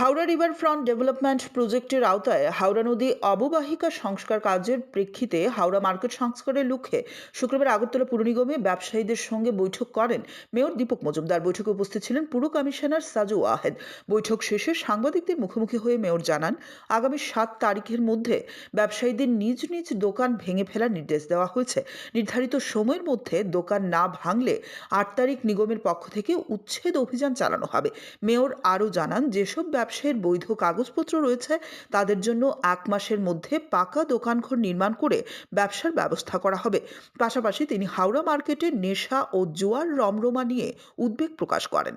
Howrah river front development প্রজেক্টের আওতায় হাওড়া নদী অববাহিকা সংস্কার কাজের প্রেক্ষিতে হাওড়া মার্কেট সংস্কারের লক্ষ্যে শুক্রবার আগরতলা পুর নিগমে ব্যবসায়ীদের সঙ্গে বৈঠক করেন মেয়র দীপক মজুমদার। বৈঠকে উপস্থিত ছিলেন পুর কমিশনার সাজু ওয়াহেদ বৈঠক শেষে সাংবাদিকদের মুখোমুখি হয়ে মেয়র জানান, আগামী সাত তারিখের মধ্যে ব্যবসায়ীদের নিজ নিজ দোকান ভেঙে ফেলার নির্দেশ দেওয়া হয়েছে। নির্ধারিত সময়ের মধ্যে দোকান না ভাঙলে আট তারিখ নিগমের পক্ষ থেকে উচ্ছেদ অভিযান চালানো হবে। মেয়র আরও জানান, যেসব ব্যবসায়ের বৈধ কাগজপত্র রয়েছে, তাদের জন্য এক মাসের মধ্যে পাকা দোকানঘর নির্মাণ করে ব্যবসার ব্যবস্থা করা হবে। পাশাপাশি তিনি হাওড়া মার্কেটে নেশা ও জোয়ার রমরমা নিয়ে উদ্বেগ প্রকাশ করেন।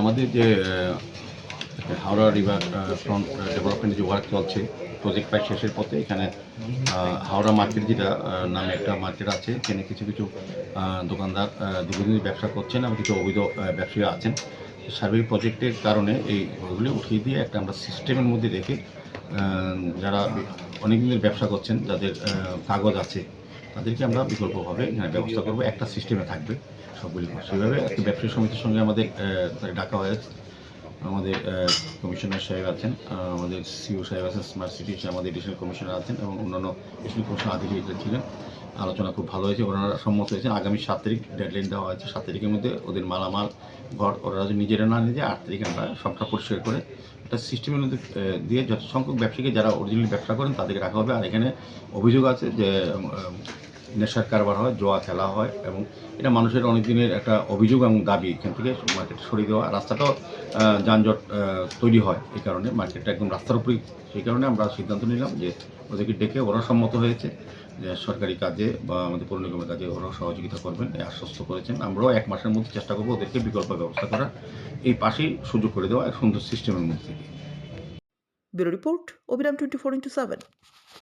আমাদের যে হাওড়া রিভার ফ্রন্ট ডেভেলপমেন্টের যে ওয়ার্ক চলছে প্রজেক্ট প্রায় শেষের পথে এখানে হাওড়া মার্কেট যেটা নামে একটা মার্কেট আছে, এখানে কিছু কিছু দোকানদার দীর্ঘদিন ব্যবসা করছেন এবং কিছু অবৈধ ব্যবসায়ী আছেন। সার্বিক প্রজেক্টের কারণে এই ওইগুলি উঠিয়ে দিয়ে একটা আমরা সিস্টেমের মধ্যে রেখে যারা অনেক দিনের ব্যবসা করছেন, যাদের কাগজ আছে, তাদেরকে আমরা বিকল্পভাবে ব্যবস্থা করব। একটা সিস্টেমে থাকবে সবগুলি। সেভাবে একটা ব্যবসায়ী সমিতির সঙ্গে আমাদের ডাকা হয়েছে। আমাদের কমিশনার সাহেব আছেন আমাদের সিও সাহেব আছেন, স্মার্ট সিটি আমাদের এডিশনাল কমিশনার আছেন এবং অন্যান্য এডিশনাল কমিশনার আধিকারিকরা ছিলেন। আলোচনা খুব ভালো হয়েছে, ওনারা সম্মত হয়েছেন। আগামী সাত তারিখ ডেডলাইন দেওয়া হয়েছে। সাত তারিখের মধ্যে ওদের মালামাল, ঘর ওরা নিজেরা না নিজে আট তারিখে আমরা সবটা পরিষ্কার করে একটা সিস্টেমের মধ্যে দিয়ে যত সংখ্যক ব্যবসায়ীকে যারা অরিজিনাল ব্যবসা করেন, তাদেরকে রাখা হবে। আর এখানে অভিযোগ আছে যে নেশার কারবার হয়, জোয়া খেলা হয় এবং এটা মানুষের অনেক দিনের একটা অভিযোগ এবং দাবি। এখান থেকে মার্কেট সরিয়ে দেওয়া রাস্তাটাও যানজট তৈরি হয় এই কারণে। মার্কেটটা একদম রাস্তার উপরেই। সেই কারণে আমরা সিদ্ধান্ত নিলাম যে ওদেরকে ডেকে ওরা সম্মত হয়েছে যে সরকারি কাজে বা আমাদের পৌর নিগমের কাজে ওরাও সহযোগিতা করবেন আশ্বস্ত করেছেন। আমরাও এক মাসের মধ্যে চেষ্টা করব ওদেরকে বিকল্প ব্যবস্থা করার। এই পাশেই সুযোগ করে দেওয়া এক সুন্দর সিস্টেমের মধ্যে থেকে bureau report, Abhiram twenty four into seven.